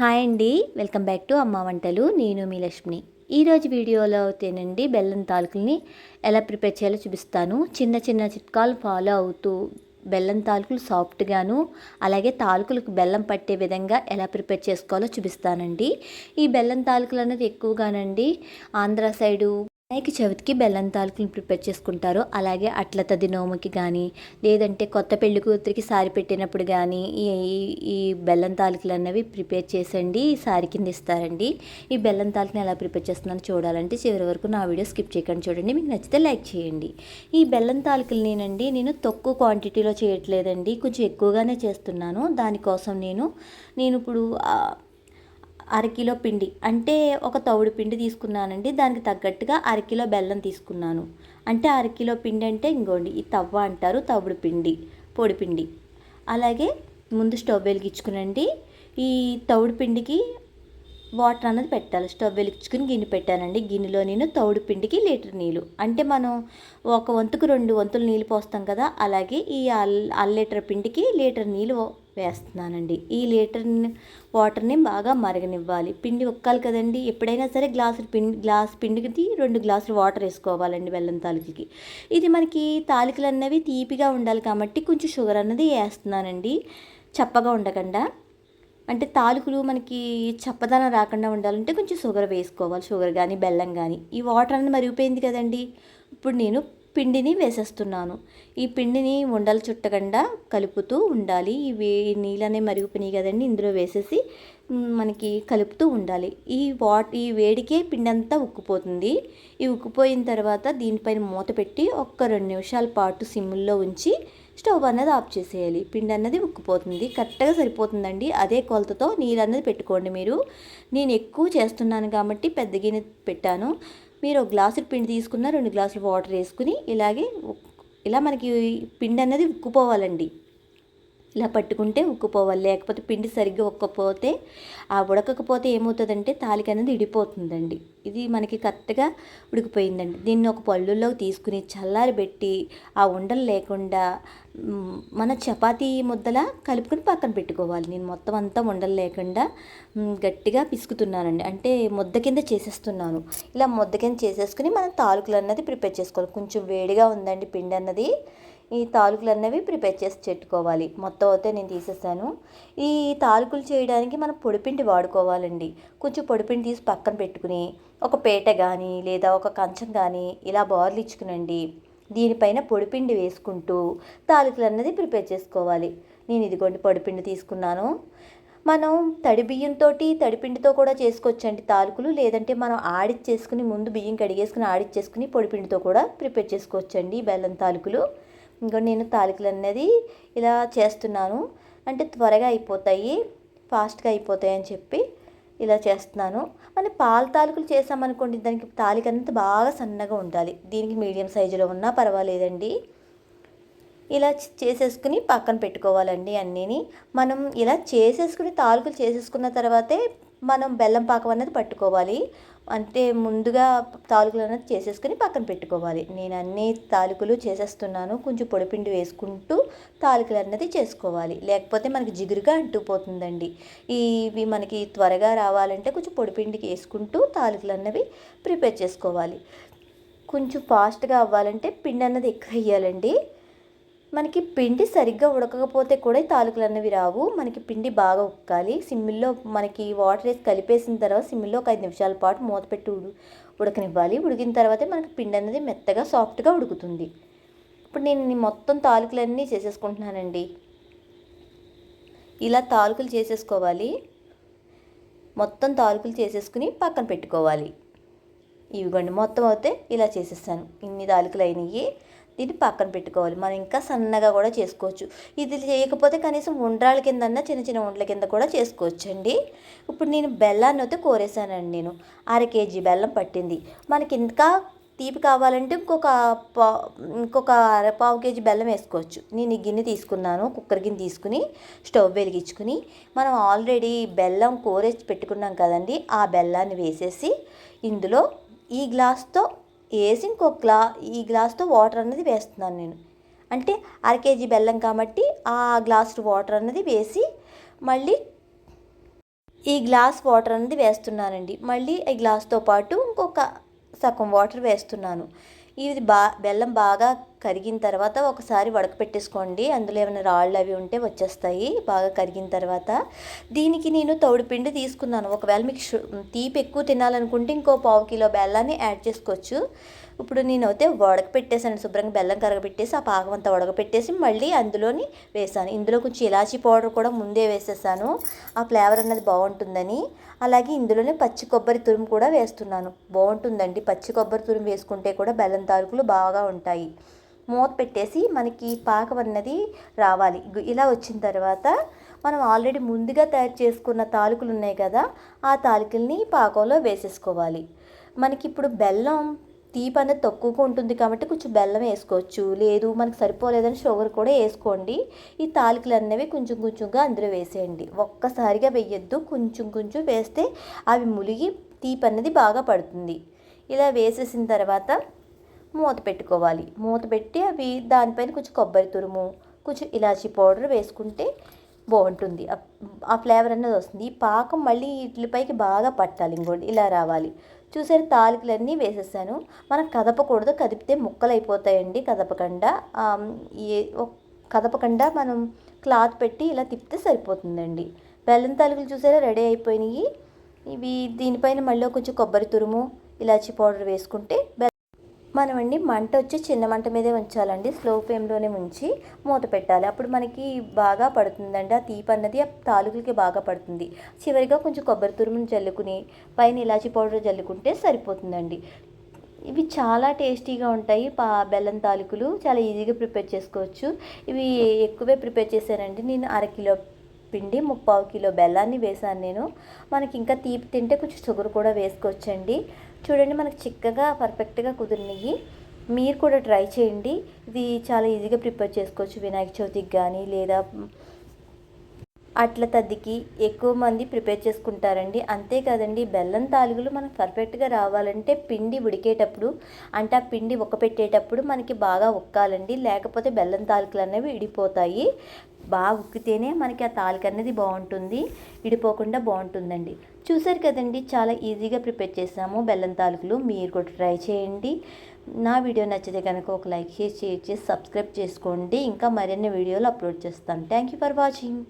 Hi అండి. Welcome back to అమ్మ వంటలు. నేను మీ లక్ష్మి. ఈరోజు వీడియోలో అయితేనండి బెల్లం తాలుకుల్ని ఎలా ప్రిపేర్ చేయాలో చూపిస్తాను. చిన్న చిన్న చిట్కాలు ఫాలో అవుతూ బెల్లం తాలుకులు సాఫ్ట్గాను అలాగే తాలుకులకు బెల్లం పట్టే విధంగా ఎలా ప్రిపేర్ చేసుకోవాలో చూపిస్తానండి. ఈ బెల్లం తాలుకులు అనేది ఎక్కువగానండి. ఆంధ్ర సైడు వినాయక చవితికి బెల్లం తాలూకులు ప్రిపేర్ చేసుకుంటారు. అలాగే అట్ల తది నోముకి కానీ లేదంటే కొత్త పెళ్ళి కూతురికి సారి పెట్టినప్పుడు కానీ ఈ ఈ బెల్లం తాలూకులు అన్నవి ప్రిపేర్ చేసండి సారి కింద ఇస్తారండి. ఈ బెల్లం తాలుకుని ఎలా ప్రిపేర్ చేస్తున్నాను చూడాలంటే చివరి వరకు నా వీడియో స్కిప్ చేయకండి చూడండి. మీకు నచ్చితే లైక్ చేయండి. ఈ బెల్లం తాలూకులు నేనండి నేను తక్కువ క్వాంటిటీలో చేయట్లేదండి. కొంచెం ఎక్కువగానే చేస్తున్నాను. దానికోసం నేను నేను ఇప్పుడు అరకిలో పిండి. అంటే ఒక తౌడు పిండి తీసుకున్నానండి. దానికి తగ్గట్టుగా అరకిలో బెల్లం తీసుకున్నాను. అంటే అరకిలో పిండి అంటే ఇంకోండి ఈ తవ్వ అంటారు తవుడు పిండి పొడి పిండి. అలాగే ముందు స్టవ్ వెలిగించుకునండి. ఈ తవుడు పిండికి వాటర్ అన్నది పెట్టాలి. స్టవ్ వెలిగించుకుని గిన్నె పెట్టానండి. గిన్నెలో నేను తౌడు పిండికి లీటర్ నీళ్ళు. అంటే మనం ఒక వంతుకు రెండు వంతులు నీళ్ళు పోస్తాం కదా అలాగే ఈ అల్ లీటర్ పిండికి లీటర్ నీళ్ళు వేస్తున్నానండి. ఈ లీటర్ వాటర్ని బాగా మరగనివ్వాలి. పిండి ఒక్కాలి కదండి. ఎప్పుడైనా సరే గ్లాసు పిండి గ్లాస్ పిండికి రెండు గ్లాసులు వాటర్ వేసుకోవాలండి బెల్లం తాలికకి. ఇది మనకి తాలికలు అన్నవి తీపిగా ఉండాలి కాబట్టి కొంచెం షుగర్ అన్నది వేస్తున్నానండి. చప్పగా ఉండకుండా. అంటే తాలుకులు మనకి చప్పదనం రాకుండా ఉండాలంటే కొంచెం షుగర్ వేసుకోవాలి. షుగర్ కానీ బెల్లం కానీ ఈ వాటర్ అనేది మరిగిపోయింది కదండి. ఇప్పుడు నేను పిండిని వేసేస్తున్నాను. ఈ పిండిని ఉండలు చుట్టకుండా కలుపుతూ ఉండాలి. ఇవి నీళ్ళనే మరిగిపోయినాయి కదండి. ఇందులో వేసేసి మనకి కలుపుతూ ఉండాలి. ఈ వాట్ ఈ వేడికే పిండి అంతా ఉక్కిపోతుంది. ఈ ఉక్కిపోయిన తర్వాత దీనిపైన మూత పెట్టి ఒక్క రెండు నిమిషాల పాటు సిమ్ముల్లో ఉంచి స్టవ్ అన్నది ఆఫ్ చేసేయాలి. పిండి అన్నది ఉక్కిపోతుంది. కరెక్ట్గా సరిపోతుందండి. అదే కొలతతో నీళ్ళు అన్నది పెట్టుకోండి మీరు. నేను ఎక్కువ చేస్తున్నాను కాబట్టి పెద్ద గిన్నె పెట్టాను. మీరు ఒక గ్లాసు పిండి తీసుకున్న రెండు గ్లాసులు వాటర్ వేసుకుని ఇలాగే ఇలా మనకి పిండి అన్నది ఉక్కుపోవాలండి. ఇలా పట్టుకుంటే ఉక్కుపోవాలి లేకపోతే పిండి సరిగ్గా ఉక్కపోతే ఆ ఉడకకపోతే ఏమవుతుందంటే తాలిక అనేది ఇడిపోతుందండి. ఇది మనకి కరెక్ట్గా ఉడికిపోయిందండి. దీన్ని ఒక పళ్ళుల్లోకి తీసుకుని చల్లారి పెట్టి ఆ ఉండలు లేకుండా మన చపాతీ ముద్దలా కలుపుకొని పక్కన పెట్టుకోవాలి. నేను మొత్తం అంతా ఉండలు లేకుండా గట్టిగా పిసుకుతున్నానండి. అంటే ముద్ద కింద చేసేస్తున్నాను. ఇలా ముద్ద కింద చేసేసుకుని మనం తాలుకులు అన్నది ప్రిపేర్ చేసుకోవాలి. కొంచెం వేడిగా ఉందండి పిండి అన్నది. ఈ తాలుకులు అన్నవి ప్రిపేర్ చేసి పెట్టుకోవాలి మొత్తం అయితే నేను తీసేసాను. ఈ తాలుకులు చేయడానికి మనం పొడిపిండి వాడుకోవాలండి. కొంచెం పొడిపిండి తీసి పక్కన పెట్టుకుని ఒక పేట కానీ లేదా ఒక కంచం కానీ ఇలా బార్లు ఇచ్చుకునండి. దీనిపైన పొడిపిండి వేసుకుంటూ తాలూకులు అన్నది ప్రిపేర్ చేసుకోవాలి. నేను ఇదిగోండి పొడిపిండి తీసుకున్నాను. మనం తడి బియ్యంతో తడిపిండితో కూడా చేసుకోవచ్చండి తాలుకులు. లేదంటే మనం ఆడిచ్చేసుకుని ముందు బియ్యం కడిగేసుకుని ఆడిచ్చేసుకుని పొడిపిండితో కూడా ప్రిపేర్ చేసుకోవచ్చండి బెల్లం తాలుకులు. ఇంకా నేను తాలికలు అనేది ఇలా చేస్తున్నాను. అంటే త్వరగా అయిపోతాయి ఫాస్ట్గా అయిపోతాయి అని చెప్పి ఇలా చేస్తున్నాను. మన పాల తాలికలు చేసామనుకోండి దానికి తాలిక అంతా బాగా సన్నగా ఉండాలి. దీనికి మీడియం సైజులో ఉన్నా పర్వాలేదండి. ఇలా చేసేసుకుని పక్కన పెట్టుకోవాలండి అన్నీని. మనం ఇలా చేసేసుకుని తాలుకలు చేసేసుకున్న తర్వాతే మనం బెల్లం పాకం అనేది పట్టుకోవాలి. అంటే ముందుగా తాలుకులు అనేది చేసేసుకుని పక్కన పెట్టుకోవాలి. నేను అన్ని తాలుకులు చేసేస్తున్నాను. కొంచెం పొడిపిండి వేసుకుంటూ తాలికలు అన్నది చేసుకోవాలి. లేకపోతే మనకి జిగురుగా అంటుపోతుందండి ఇవి మనకి త్వరగా రావాలంటే కొంచెం పొడిపిండికి వేసుకుంటూ తాలికలు అన్నవి ప్రిపేర్ చేసుకోవాలి. కొంచెం ఫాస్ట్గా అవ్వాలంటే పిండి అన్నది ఎక్కువ వేయాలండి. మనకి పిండి సరిగ్గా ఉడకకపోతే కూడా తాలూకులు అనేవి రావు. మనకి పిండి బాగా ఉక్కాలి. సిమ్మిల్లో మనకి వాటర్ వేసి కలిపేసిన తర్వాత సిమ్మిల్లో ఒక ఐదు నిమిషాల పాటు మూత పెట్టి ఉడు ఉడకనివ్వాలి. ఉడికిన తర్వాతే మనకి పిండి అనేది మెత్తగా సాఫ్ట్గా ఉడుకుతుంది. ఇప్పుడు నేను మొత్తం తాలూకులన్నీ చేసేసుకుంటున్నానండి. ఇలా తాలూకులు చేసేసుకోవాలి. మొత్తం తాలూకులు చేసేసుకుని పక్కన పెట్టుకోవాలి. ఇవిగోండి మొత్తం అయితే ఇలా చేసేసాను ఇన్ని తాలూకులు అయినాయి. దీన్ని పక్కన పెట్టుకోవాలి. మనం ఇంకా సన్నగా కూడా చేసుకోవచ్చు. ఇది చేయకపోతే కనీసం ఉండ్రాల కింద చిన్న చిన్న ఉండల కింద కూడా చేసుకోవచ్చండి. ఇప్పుడు నేను బెల్లాన్ని అయితే కోరేసానండి నేను. అర కేజీ బెల్లం పట్టింది. మనకి ఇంకా తీపి కావాలంటే ఇంకొక పా ఇంకొక అర పావు కేజీ బెల్లం వేసుకోవచ్చు. నేను ఈ గిన్నె తీసుకున్నాను. కుక్కర్ గిన్నె తీసుకుని స్టవ్ వెలిగించుకుని మనం ఆల్రెడీ బెల్లం కోరేసి పెట్టుకున్నాం కదండి. ఆ బెల్లాన్ని వేసేసి ఇందులో ఈ గ్లాస్తో వేసి ఇంకొక గ్లా ఈ గ్లాస్తో వాటర్ అన్నది వేస్తున్నాను నేను. అంటే అర కేజీ బెల్లం కాబట్టి ఆ గ్లాస్ వాటర్ అన్నది వేసి మళ్ళీ ఈ గ్లాస్ వాటర్ అనేది వేస్తున్నానండి. మళ్ళీ ఈ గ్లాస్తో పాటు ఇంకొక సగం వాటర్ వేస్తున్నాను. ఇది బా బెల్లం బాగా కరిగిన తర్వాత ఒకసారి వడకపెట్టేసుకోండి అందులో ఏమైనా రాళ్ళు అవి ఉంటే వచ్చేస్తాయి బాగా కరిగిన తర్వాత. దీనికి నేను తౌడు పిండి తీసుకున్నాను. ఒకవేళ మీకు తీపి ఎక్కువ తినాలనుకుంటే ఇంకో పావు కిలో బెల్లాన్ని యాడ్ చేసుకోవచ్చు. ఇప్పుడు నేనైతే అయితే వడకపెట్టేసాను శుభ్రంగా బెల్లం కరగబెట్టేసి ఆ పాకం అంతా ఉడకపెట్టేసి మళ్ళీ అందులోని వేసాను ఇందులో కొంచెం ఇలాచీ పౌడర్ కూడా ముందే వేసేసాను. ఆ ఫ్లేవర్ అన్నది బాగుంటుందని. అలాగే ఇందులోనే పచ్చి కొబ్బరి తురుము కూడా వేస్తున్నాను. బాగుంటుందండి. పచ్చి కొబ్బరి తురుము వేసుకుంటే కూడా బెల్లం తాలూకులు బాగా ఉంటాయి. మూత పెట్టేసి మనకి పాకం అన్నది రావాలి. ఇలా వచ్చిన తర్వాత మనం ఆల్రెడీ ముందుగా తయారు చేసుకున్న తాలూకులు ఉన్నాయి కదా ఆ తాలూకుల్ని పాకంలో వేసేసుకోవాలి. మనకి ఇప్పుడు బెల్లం తీపి అనేది తక్కువగా ఉంటుంది కాబట్టి కొంచెం బెల్లం వేసుకోవచ్చు. లేదు మనకు సరిపోలేదని షుగర్ కూడా వేసుకోండి. ఈ తాలికలు అనేవి కొంచెం కొంచెంగా అందులో వేసేయండి. ఒక్కసారిగా వేయొద్దు. కొంచెం కొంచెం వేస్తే అవి ములిగి తీపి అనేది బాగా పడుతుంది. ఇలా వేసేసిన తర్వాత మూత పెట్టుకోవాలి. మూత పెట్టి అవి దానిపైన కొంచెం కొబ్బరి తురుము కొంచెం ఇలాచీ పౌడర్ వేసుకుంటే బాగుంటుంది. ఆ- ఫ్లేవర్ అనేది వస్తుంది. ఈ పాకం మళ్ళీ వీటిపైకి బాగా పట్టాలి ఇంకోటి ఇలా రావాలి. చూసారు తాలికలన్నీ వేసేసాను. మనం కదపకూడదు కదిపితే ముక్కలు అయిపోతాయండి కదపకుండా. ఆమ్, ఏ కదపకుండా మనం క్లాత్ పెట్టి ఇలా తిప్పితే సరిపోతుందండి. బెల్లం తాలికలు చూసారా రెడీ అయిపోయినాయి. ఇవి దీనిపైన మళ్ళీ కొంచెం కొబ్బరి తురుము ఇలాచి పౌడర్ వేసుకుంటే బెల్లం మనమండి మంట వచ్చి చిన్న మంట మీదే ఉంచాలండి. స్లో ఫ్లేమ్లోనే ఉంచి మూత పెట్టాలి. అప్పుడు మనకి బాగా పడుతుందండి. ఆ తీపి అన్నది ఆ తాలూకులకి బాగా పడుతుంది. చివరిగా కొంచెం కొబ్బరి తురుమును జల్లుకుని పైన ఇలాచీ పౌడర్ జల్లుకుంటే సరిపోతుందండి. ఇవి చాలా టేస్టీగా ఉంటాయి. పా బెల్లం తాలూకులు చాలా ఈజీగా ప్రిపేర్ చేసుకోవచ్చు. ఇవి ఎక్కువే ప్రిపేర్ చేశానండి. నేను అరకిలో పిండి ముప్పావు కిలో బెల్లాన్ని వేసాను నేను. మనకి ఇంకా తీపి తింటే కొంచెం షుగర్ కూడా వేసుకోవచ్చండి. చూడండి మనకు చిక్కగా పర్ఫెక్ట్గా కుదిరినవి మీరు కూడా ట్రై చేయండి. ఇది చాలా ఈజీగా ప్రిపేర్ చేసుకోవచ్చు. వినాయక చవితికి కానీ లేదా అట్ల తద్దికి ఎక్కువ మంది ప్రిపేర్ చేసుకుంటారండి. అంతేకాదండి బెల్లం తాలుగులు మనకు పర్ఫెక్ట్గా రావాలంటే పిండి ఉడికేటప్పుడు అంటే ఆ పిండి ఉక్కపెట్టేటప్పుడు మనకి బాగా ఉక్కాలండి. లేకపోతే బెల్లం తాలుకలు అనేవి ఇడిపోతాయి. బాగా ఉక్కితేనే మనకి ఆ తాలిక అనేది బాగుంటుంది. ఇడిపోకుండా బాగుంటుందండి. చూసారు కదండి చాలా ఈజీగా ప్రిపేర్ చేసాము బెల్లం తాలూకులు. మీరు కూడా ట్రై చేయండి. నా వీడియో నచ్చితే కనుక ఒక లైక్ చేసి షేర్ చేసి సబ్స్క్రైబ్ చేసుకోండి. ఇంకా మరిన్ని వీడియోలు అప్లోడ్ చేస్తాను. Thank you for watching.